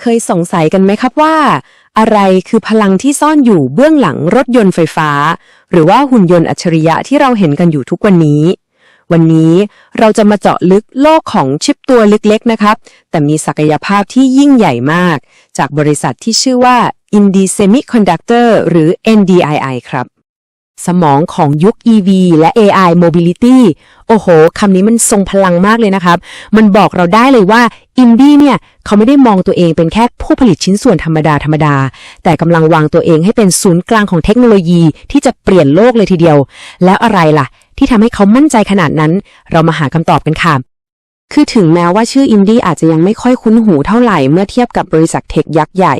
เคยสงสัยกันไหมครับว่า อะไรคือพลังที่ซ่อนอยู่เบื้องหลังรถยนต์ไฟฟ้า หรือว่าหุ่นยนต์อัจฉริยะที่เราเห็นกันอยู่ทุกวันนี้ วันนี้เราจะมาเจาะลึกโลกของชิปตัวเล็กๆนะครับ แต่มีศักยภาพที่ยิ่งใหญ่มาก จากบริษัทที่ชื่อว่า Indie Semiconductor หรือ NDII ครับ สมองของยุค EV และ AI Mobility โอ้โห คำนี้มันทรงพลังมากเลยนะครับ มันบอกเราได้เลยว่า Indie เนี่ย เขาไม่ได้มองตัวเองเป็นแค่ผู้ผลิตชิ้นส่วนธรรมดา ธรรมดา แต่กำลังวางตัวเองให้เป็นศูนย์กลางของเทคโนโลยีที่จะเปลี่ยนโลกเลยทีเดียว แล้วอะไรล่ะ ที่ทำให้เขามั่นใจขนาดนั้น เรามาหาคำตอบกันค่ะคือถึงแม้ว่าชื่ออินดี้อาจจะยังไม่ค่อยคุ้นหูเท่าไหร่เมื่อเทียบกับบริษัทเทคยักษ์ใหญ่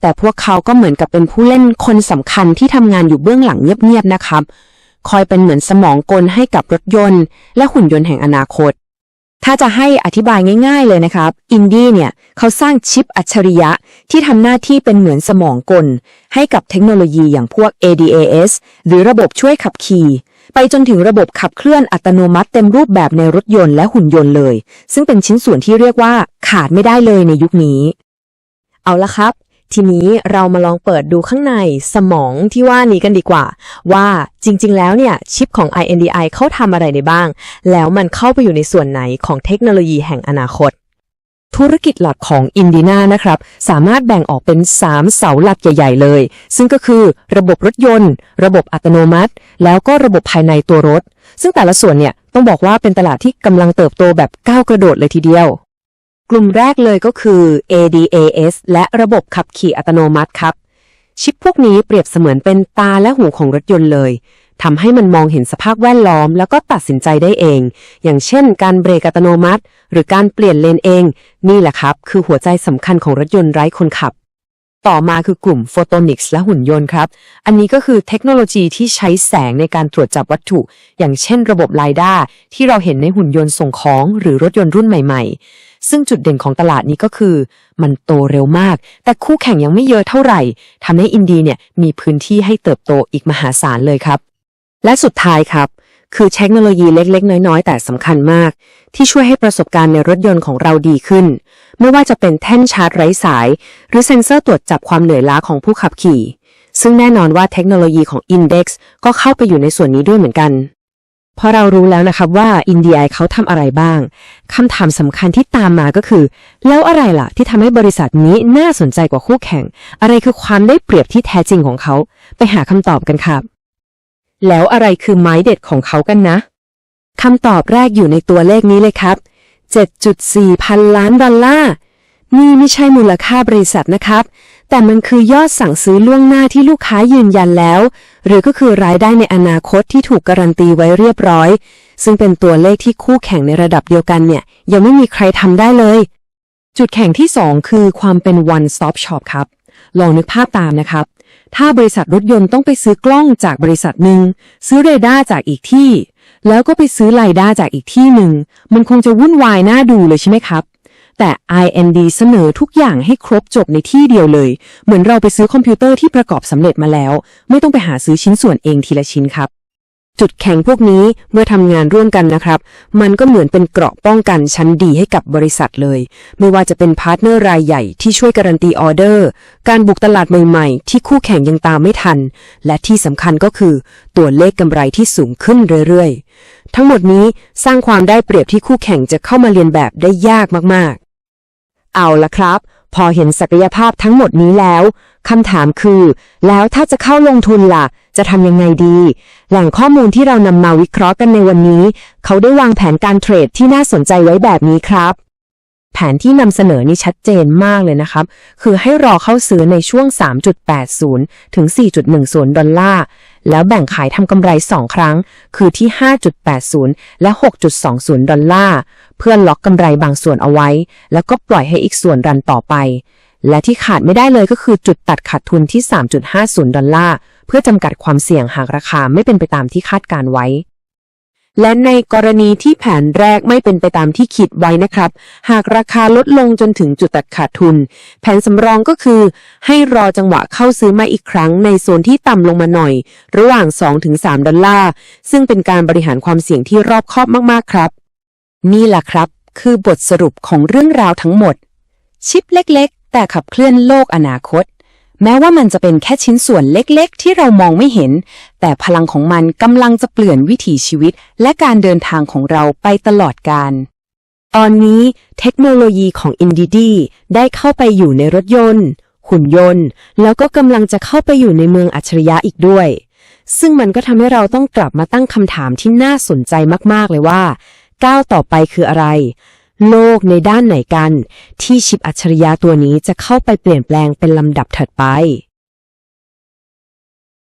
แต่พวกเขาก็เหมือนกับเป็นผู้เล่นคนสำคัญที่ทำงานอยู่เบื้องหลังเงียบๆนะครับ คอยเป็นเหมือนสมองกลให้กับรถยนต์ และหุ่นยนต์แห่งอนาคต ถ้าจะให้อธิบายง่าย ๆ เลยนะครับ อินดี้เนี่ยเขาสร้างชิปอัจฉริยะที่ทำหน้าที่เป็นเหมือนสมองกล ให้กับเทคโนโลยีอย่างพวก ADAS หรือระบบช่วยขับขี่ไปจนถึงระบบขับเคลื่อนอัตโนมัติเต็มรูปแบบในรถยนต์และหุ่นยนต์เลย ซึ่งเป็นชิ้นส่วนที่เรียกว่าขาดไม่ได้เลยในยุคนี้ เอาละครับ ทีนี้เรามาลองเปิดดูข้างในสมองที่ว่านี้กันดีกว่า ว่าจริง ๆ แล้วเนี่ยชิปของ INDI เขาทำอะไรได้บ้าง แล้วมันเข้าไปอยู่ในส่วนไหนของเทคโนโลยีแห่งอนาคตธุรกิจหลักของอินดีนานะครับ สามารถแบ่งออกเป็น 3 เสาหลักใหญ่ ๆ เลย ซึ่งก็คือระบบรถยนต์ ระบบอัตโนมัติ แล้วก็ระบบภายในตัวรถ ซึ่งแต่ละส่วนเนี่ย ต้องบอกว่าเป็นตลาดที่กำลังเติบโตแบบก้าวกระโดดเลยทีเดียว กลุ่มแรกเลยก็คือ ADAS และระบบขับขี่อัตโนมัติครับ ชิปพวกนี้เปรียบเสมือนเป็นตาและหูของรถยนต์เลยทำให้มันมองเห็นสภาพแวดล้อม แล้วก็ตัดสินใจได้เอง อย่างเช่น การเบรกอัตโนมัติ หรือการเปลี่ยนเลนเอง นี่แหละครับ คือหัวใจสำคัญของรถยนต์ไร้คนขับ ต่อมาคือกลุ่มโฟโตนิกส์และหุ่นยนต์ครับ อันนี้ก็คือเทคโนโลยีที่ใช้แสงในการตรวจจับวัตถุ อย่างเช่นระบบไลด้าที่เราเห็นในหุ่นยนต์ส่งของ หรือรถยนต์รุ่นใหม่ ๆ ซึ่งจุดเด่นของตลาดนี้ก็คือ มันโตเร็วมาก แต่คู่แข่งยังไม่เยอะเท่าไหร่ทำให้อินดีเนี่ยมีพื้นที่ให้เติบโตอีกมหาศาลเลยครับ และสุดท้ายครับ คือเทคโนโลยีเล็ก ๆ น้อยๆ แต่สำคัญมาก ที่ช่วยให้ประสบการณ์ในรถยนต์ของเราดีขึ้น ไม่ว่าจะเป็นแท่นชาร์จไร้สาย หรือเซ็นเซอร์ตรวจจับความเหนื่อยล้าของผู้ขับขี่ ซึ่งแน่นอนว่าเทคโนโลยีของ Index ก็เข้าไปอยู่ในส่วนนี้ด้วยเหมือนกันพอเรารู้แล้วนะครับว่า India เขาทำอะไรบ้าง คำถามสำคัญที่ตามมาก็คือ แล้วอะไรล่ะที่ทำให้บริษัทนี้น่าสนใจกว่าคู่แข่ง อะไรคือความได้เปรียบที่แท้จริงของเขา ไปหาคำตอบกันครับ แล้วอะไรคือไม้เด็ดของเขากันนะคำตอบแรกอยู่ในตัวเลขนี้เลยครับ 7.4 พันล้านดอลลาร์นี่ไม่ใช่มูลค่าบริษัทนะครับ แต่มันคือยอดสั่งซื้อล่วงหน้าที่ลูกค้ายืนยันแล้ว หรือก็คือรายได้ในอนาคตที่ถูกการันตีไว้เรียบร้อย ซึ่งเป็นตัวเลขที่คู่แข่งในระดับเดียวกันเนี่ย ยังไม่มีใครทำได้เลย จุดแข่งที่ 2 คือความเป็น one stop shop ครับ ลองนึกภาพตามนะครับ ถ้าบริษัทรถยนต์ต้องไปซื้อกล้องจากบริษัทหนึ่ง ซื้อเรดาร์จากอีกที่ แล้วก็ไปซื้อไลด้าจากอีกที่หนึ่ง มันคงจะวุ่นวายน่าดูเลยใช่ไหมครับ แต่ IND เสนอทุกอย่างให้ครบจบในที่เดียวเลย เหมือนเราไปซื้อคอมพิวเตอร์ที่ประกอบสำเร็จมาแล้ว ไม่ต้องไปหาซื้อชิ้นส่วนเองทีละชิ้นครับ จุดแข็งพวกนี้เมื่อทำงานร่วมกันนะครับ มันก็เหมือนเป็นเกราะป้องกันชั้นดีให้กับบริษัทเลย ไม่ว่าจะเป็นพาร์ทเนอร์รายใหญ่ที่ช่วยการันตีออเดอร์ การบุกตลาดใหม่ๆ ที่คู่แข่งยังตามไม่ทัน และที่สำคัญก็คือ ตัวเลขกำไรที่สูงขึ้นเรื่อยๆ ทั้งหมดนี้สร้างความได้เปรียบที่คู่แข่งจะเข้ามาเรียนแบบได้ยากมากๆ เอาละครับ พอเห็นศักยภาพทั้งหมดนี้แล้วคำถามคือ แล้วถ้าจะเข้าลงทุนล่ะ จะทำยังไงดี แหล่งข้อมูลที่เรานำมาวิเคราะห์กันในวันนี้ เขาได้วางแผนการเทรดที่น่าสนใจไว้แบบนี้ครับ แผนที่นำเสนอนี่ชัดเจนมากเลยนะครับ คือให้รอเข้าซื้อในช่วง 3.80 ถึง 4.10 ดอลลาร์ แล้วแบ่งขายทำกำไร 2 ครั้ง คือที่ 5.80 และ 6.20 ดอลลาร์ เพื่อล็อกกำไรบางส่วนเอาไว้ แล้วก็ปล่อยให้อีกส่วนรันต่อไป และที่ขาดไม่ได้เลยก็คือจุดตัดขาดทุนที่ 3.50 ดอลลาร์ เพื่อจำกัดความเสี่ยงหากราคาไม่เป็นไปตามที่คาดการไว้ และในกรณีที่แผนแรกไม่เป็นไปตามที่คิดไว้นะครับ หากราคาลดลงจนถึงจุดตัดขาดทุน แผนสำรองก็คือ ให้รอจังหวะเข้าซื้อมาอีกครั้งในโซนที่ต่ำลงมาหน่อย ระหว่าง 2-3 ดอลลาร์ ซึ่งเป็นการบริหารความเสี่ยงที่รอบคอบมากๆครับ นี่แหละครับ คือบทสรุปของเรื่องราวทั้งหมด ชิปเล็กๆ แต่ขับเคลื่อนโลกอนาคต แม้ว่ามันจะเป็นแค่ชิ้นส่วนเล็กๆ ที่เรามองไม่เห็น แต่พลังของมันกำลังจะเปลี่ยนวิถีชีวิต และการเดินทางของเราไปตลอดกาลตอนนี้เทคโนโลยีของ i n d i d ได้เข้าไปอยู่ในรถยนต์ หุ่นยนต์ แล้วก็กำลังจะเข้าไปอยู่ในเมืองอัจฉริยะอีกด้วย ซึ่งมันก็ทำให้เราต้องกลับมาตั้งคำถามที่น่าสนใจมากๆเลยว่า ก้าวต่อไปคืออะไร โลกในด้านไหนกัน ที่ชิปอัจฉริยะตัวนี้จะเข้าไปเปลี่ยนแปลงเป็นลำดับถัดไป